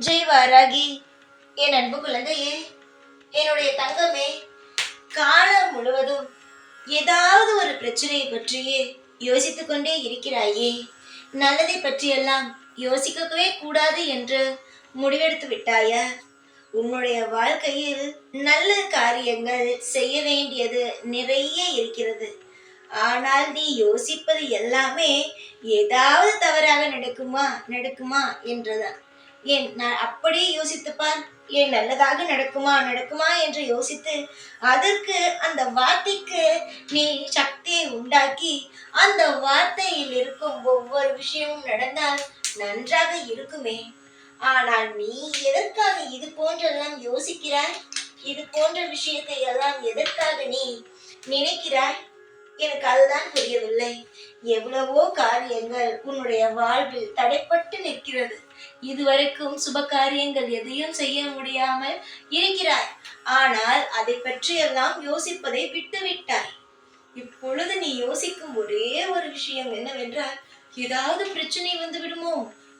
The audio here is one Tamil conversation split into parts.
ஜெய் வாராகி என் அன்பு குழந்தையே என்னுடைய தங்கமே காலம் முழுவதும் ஏதாவது ஒரு பிரச்சனையை பற்றியே யோசித்துக் கொண்டே இருக்கிறாயே. நல்லதை பற்றியெல்லாம் யோசிக்கவே கூடாது என்று முடிவெடுத்து விட்டாயா? உன்னுடைய வாழ்க்கையில் நல்ல காரியங்கள் செய்ய வேண்டியது நிறைய இருக்கிறது. ஆனால் நீ யோசிப்பது எல்லாமே ஏதாவது தவறாக நடக்குமா நடக்குமா என்றுதான் ஏன் நான் அப்படியே யோசித்துப்பார். ஏன் நல்லதாக நடக்குமா நடக்குமா என்று யோசித்து அதற்கு அந்த வார்த்தைக்கு நீ சக்தியை உண்டாக்கி அந்த வார்த்தையில் இருக்கும் ஒவ்வொரு விஷயமும் நடந்தால் நன்றாக இருக்குமே. ஆனால் நீ எதற்காக இது போன்றெல்லாம் யோசிக்கிறாய்? இது போன்ற விஷயத்தை எல்லாம் எதற்காக நீ நினைக்கிறாய்? எனக்கு அதுதான் புரியவில்லை. எவ்வளவோ காரியங்கள் உன்னுடைய வாழ்வில் தடைப்பட்டு நிற்கிறது. இதுவரைக்கும் சுப காரியங்கள் எதையும் செய்ய முடியாமல் இருக்கிறாய். ஆனால் அதை பற்றியெல்லாம் யோசிப்பதை விட்டுவிட்டாய். இப்பொழுது நீ யோசிக்கும் ஒரே ஒரு விஷயம் என்னவென்றால் ஏதாவது பிரச்சனை வந்து விடுமோ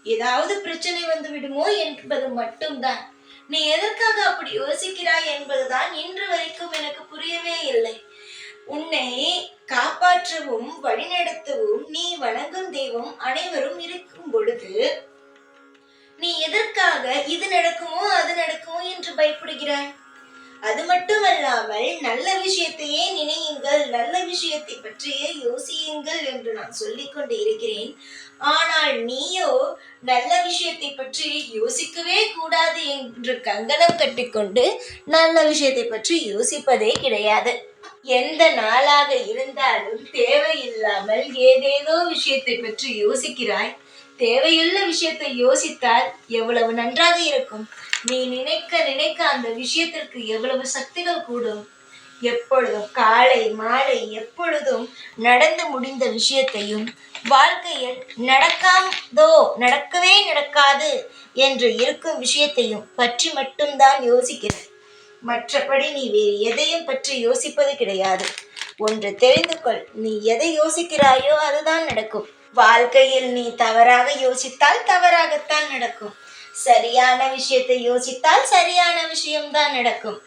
ஏதாவது பிரச்சனை வந்து விடுமோ என்பது மட்டும்தான். நீ எதற்காக அப்படி யோசிக்கிறாய் என்பதுதான் இன்று வரைக்கும் எனக்கு புரியவே இல்லை. உன்னை காப்பாற்றவும் வழிநடத்தவும் நீ வணங்கும் தெய்வம் அனைவரும் இருக்கும் பொழுது நீ எதற்காக இது நடக்குமோ அது நடக்குமோ என்று பயப்படுகிறாய்? அது மட்டுமல்லாமல் நல்ல விஷயத்தையே நினையுங்கள் நல்ல விஷயத்தை பற்றியே யோசியுங்கள் என்று நான் சொல்லிக் கொண்டு இருக்கிறேன். ஆனால் நீயோ நல்ல விஷயத்தை பற்றி யோசிக்கவே கூடாது என்று கங்கணம் கட்டிக்கொண்டு நல்ல விஷயத்தை பற்றி யோசிப்பதே கிடையாது. எந்த நாளாக இருந்தாலும் தேவையில்லாமல் ஏதேதோ விஷயத்தை பற்றி யோசிக்கிறாய். தேவையுள்ள விஷயத்தை யோசித்தால் எவ்வளவு நன்றாக இருக்கும். நீ நினைக்க நினைக்க அந்த விஷயத்திற்கு எவ்வளவு சக்திகள் கூடும். எப்பொழுதும் காலை மாலை எப்பொழுதும் நடந்து முடிந்த விஷயத்தையும் வாழ்க்கையில் நடக்காதோ நடக்கவே நடக்காது என்று இருக்கும் விஷயத்தையும் பற்றி மட்டும்தான் யோசிக்கிறேன். மற்றபடி நீ வேறு எதையும் பற்றி யோசிப்பது கிடையாது. ஒன்று தெரிந்து கொள் நீ எதை யோசிக்கிறாயோ அதுதான் நடக்கும். வாழ்க்கையில் நீ தவறாக யோசித்தால் தவறாகத்தான் நடக்கும். சரியான விஷயத்தை யோசித்தால் சரியான விஷயம்தான் நடக்கும்.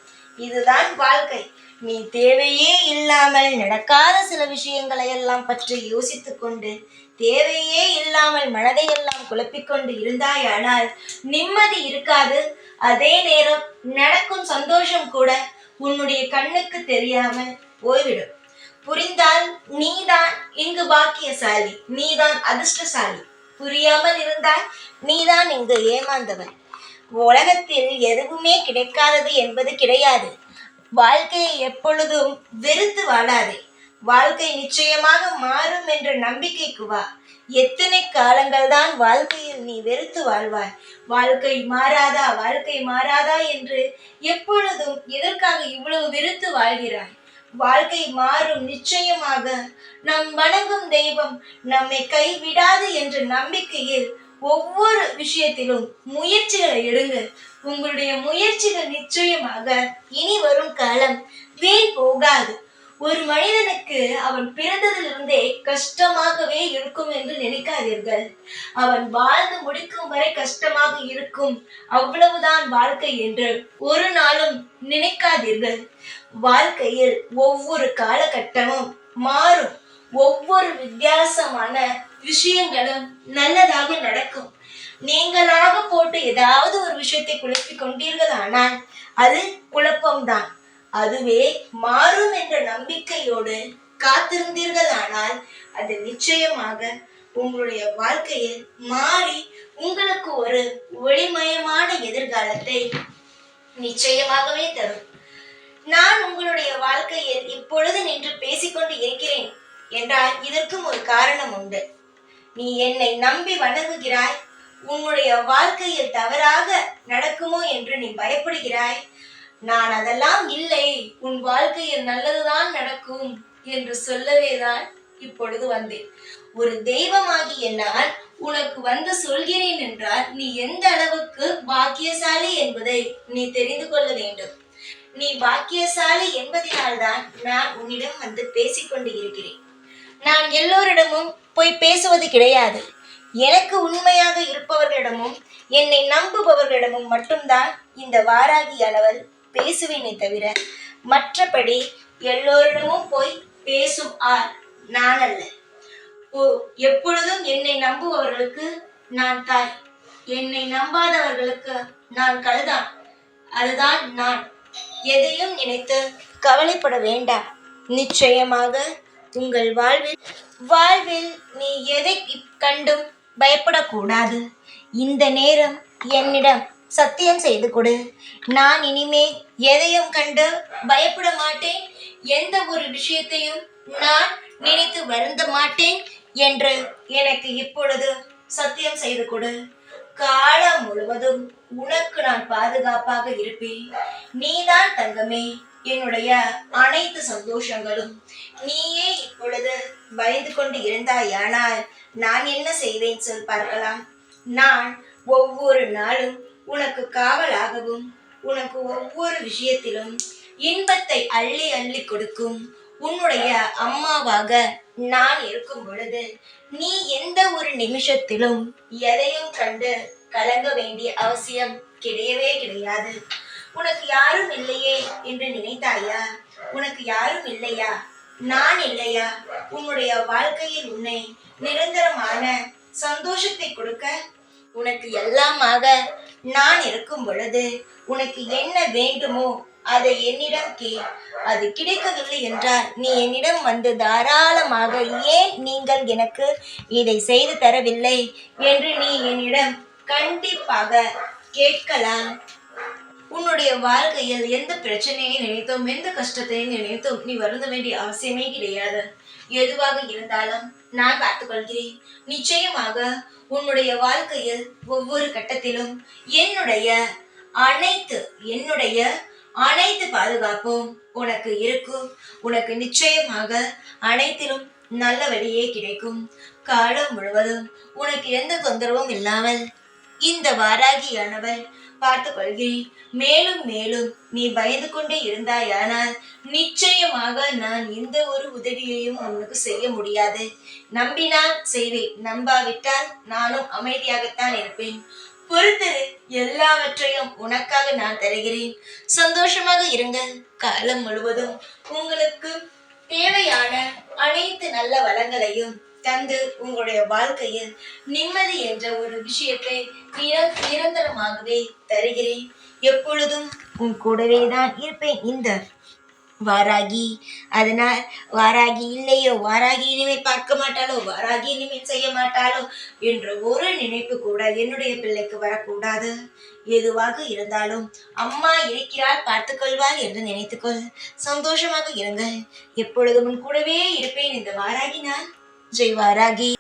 இதுதான் வாழ்க்கை. நீ தேவையே இல்லாமல் நடக்காத சில விஷயங்களை எல்லாம் பற்றி யோசித்து கொண்டு தேவையே இல்லாமல் மனதையெல்லாம் குழப்பிக்கொண்டு இருந்தாயானால் நிம்மதி இருக்காது. அதே நேரம் நடக்கும் சந்தோஷம் கூட உன்னுடைய கண்ணுக்கு தெரியாமல் போய்விடும். புரிந்தால் நீதான் இங்கு பாக்கியசாலி நீதான் அதிர்ஷ்டசாலி. புரியாமல் இருந்தால் நீதான் இங்கு ஏமாந்தவன். உலகத்தில் எதுவுமே கிடைக்காதது என்பது கிடையாது. வாழ்க்கையை எப்பொழுதும் வெறுத்து வாழாதே. வாழ்க்கை நிச்சயமாக மாறும் என்ற நம்பிக்கைக்கு வா. எத்தனை காலங்கள் தான் வாழ்க்கையில் நீ வெறுத்து வாழ்வாய். வாழ்க்கை மாறாதா வாழ்க்கை மாறாதா என்று எப்பொழுதும் எதற்காக இவ்வளவு வெறுத்து வாழ்கிறாய்? வாழ்க்கை மாறும் நிச்சயமாக நம் வணங்கும் தெய்வம் நம்மை கைவிடாது என்ற நம்பிக்கையில் ஒவ்வொரு விஷயத்திலும் முயற்சிகளை எடுங்க. உங்களுடைய முயற்சிகள் நிச்சயமாக இனி வரும் காலம் வீண் போகாது. ஒரு மனிதனுக்கு அவன் பிறந்ததிலிருந்தே கஷ்டமாகவே இருக்கும் என்று நினைக்காதீர்கள். அவன் வாழ்ந்து முடிக்கும் வரை கஷ்டமாக இருக்கும். அவ்வளவுதான் வாழ்க்கை என்று ஒரு நாளும் நினைக்காதீர்கள். வாழ்க்கையில் ஒவ்வொரு காலகட்டமும் மாறும். ஒவ்வொரு வித்தியாசமான விஷயங்களும் நல்லதாக நடக்கும். நீங்களாக போட்டு ஏதாவது ஒரு விஷயத்தை குழப்பிக் கொண்டீர்கள் ஆனால் அது குழப்பம்தான். அதுவே மாறும் என்ற நம்பிக்கையோடு காத்திருந்தீர்கள் ஆனால் அது நிச்சயமாக உங்களுடைய வாழ்க்கையில் மாறி உங்களுக்கு ஒரு ஒளிமயமான எதிர்காலத்தை நிச்சயமாகவே தரும். நான் உங்களுடைய வாழ்க்கையில் இப்பொழுது நின்று பேசிக்கொண்டு இருக்கிறேன். என்றால் இதற்கும் ஒரு காரணம் உண்டு. நீ என்னை நம்பி வணங்குகிறாய். உன்னுடைய வாழ்க்கையில் தவறாக நடக்குமோ என்று நீ பயப்படுகிறாய். நான் அதெல்லாம் இல்லை. உன் வாழ்க்கையில் நல்லதுதான் நடக்கும் என்று சொல்லவேதான் இப்பொழுது வந்தேன். ஒரு தெய்வமாகிய நான் உனக்கு வந்து சொல்கிறேன் என்றால் நீ எந்த அளவுக்கு பாக்கியசாலி என்பதை நீ தெரிந்து கொள்ள வேண்டும். நீ பாக்கியசாலி என்பதனால்தான் நான் உன்னிடம் வந்து பேசிக்கொண்டு இருக்கிறேன். நான் எல்லோரிடமும் போய் பேசுவது கிடையாது. எனக்கு உண்மையாக இருப்பவர்களிடமும் என்னை நம்புபவர்களிடமும் மட்டும்தான் இந்த வாராகி அளவல் பேசுவேனே தவிர மற்றபடி எல்லோரிடமும் போய் பேசும் ஆர் நான் அல்ல. ஓ எப்பொழுதும் என்னை நம்புபவர்களுக்கு நான் தாய். என்னை நம்பாதவர்களுக்கு நான் கழுதான். அதுதான் நான். எதையும் நினைத்து கவலைப்பட வேண்டாம். நிச்சயமாக உங்கள் வாழ்வில் வாழ்வில் நீ எதை கண்டும் பயப்படக்கூடாது. இந்த நேரம் என்னிடம் சத்தியம் செய்து கொடு. நான் இனிமே எதையும் கண்டு பயப்பட மாட்டேன். எந்த ஒரு விஷயத்தையும் நான் நினைத்து வருந்த மாட்டேன் என்று எனக்கு இப்பொழுது சத்தியம் செய்து கொடு. காலம் முழுவதும் உனக்கு நான் பாதுகாப்பாக இருப்பேன். நீதான் தங்கமே. என்னுடைய அனைத்து சந்தோஷங்களும் நீயே இப்பொழுது பயந்து கொண்டு இருந்தாயானால் நான் என்ன செய்வேன் சொல் பார்க்கலாம். நான் ஒவ்வொரு நாளும் உனக்கு காவலாகவும் உனக்கு ஒவ்வொரு விஷயத்திலும் இன்பத்தை அள்ளி அள்ளி கொடுக்கும் உன்னுடைய அம்மாவாக நான் இருக்கும் பொழுது நீ எந்த ஒரு நிமிஷத்திலும் எதையும் கண்டு கலங்க வேண்டிய அவசியம் கிடையவே கிடையாது. உனக்கு யாரும் இல்லையே என்று நினைத்தாயா? உனக்கு யாரும் இல்லையா? நான் இல்லையா? உன்னுடைய வாழ்க்கையில் உன்னை நிரந்தரமான சந்தோஷத்தை கொடுக்க? உனக்கு எல்லாமாக நான் இருக்கும் பொழுது உனக்கு என்ன வேண்டுமோ அதை என்னிடம் கே அது கிடைக்கவில்லை என்றால் நீ என்னிடம் வந்து தாராளமாக ஏன் நீங்கள் எனக்கு இதை செய்து தரவில்லை? என்று நீ என்னிடம் கண்டிப்பாக கேட்கலாம். உன்னுடைய வாழ்க்கையில் எந்த பிரச்சனையை நினைத்தோம் எந்த கஷ்டத்தையும் நினைத்தோம் நீ வருந்த வேண்டிய அவசியமே கிடையாது. எதுவாக இருந்தாலும் நான் பார்த்துக்கொள்கிறேன். நிச்சயமாக உன்னுடைய வாழ்க்கையில் ஒவ்வொரு கட்டத்திலும் என்னுடைய அனைத்து என்னுடைய அனைத்து பாதுகாப்பும் உனக்கு இருக்கும். உனக்கு நிச்சயமாக அனைத்திலும் நல்ல வழியே கிடைக்கும். காலம் முழுவதும் உனக்கு எந்த தொந்தரவும் இல்லாமல் இந்த வாராகியானவள் பார்த்து கொள்கிறேன் மேலும் மேலும் நீ பயந்து கொண்டே இருந்தாயானால் நிச்சயமாக நான் எந்த ஒரு உதவியையும் உனக்கு செய்ய முடியாது. நம்பினால் செய்வேன் நம்பாவிட்டால் நானும் அமைதியாகத்தான் இருப்பேன். பொறுத்தரு எல்லாவற்றையும் உனக்காக நான் தருகிறேன். சந்தோஷமாக இருங்கள். காலம் முழுவதும் உங்களுக்கு தேவையான அனைத்து நல்ல வளங்களையும் தந்து உங்களுடைய வாழ்க்கையில் நிம்மதி என்ற ஒரு விஷயத்தை நிரந்தரமாகவே தருகிறேன். எப்பொழுதும் உன் கூடவே தான் இருப்பேன் இந்த வாராகி. அதனால் வாராகி இல்லையோ வாராகி இனிமேல் பார்க்க மாட்டாளோ வாராகி இனிமேல் செய்ய மாட்டாளோ என்ற ஒரு நினைப்பு கூட என்னுடைய பிள்ளைக்கு வரக்கூடாது. எதுவாக இருந்தாலும் அம்மா இருக்கிறார் பார்த்துக்கொள்வார் என்று நினைத்துக்கொள். சந்தோஷமாக இருங்கள். எப்பொழுதும் உன் கூடவே இருப்பேன் இந்த வாராகி நான் ஜெய் வாராகி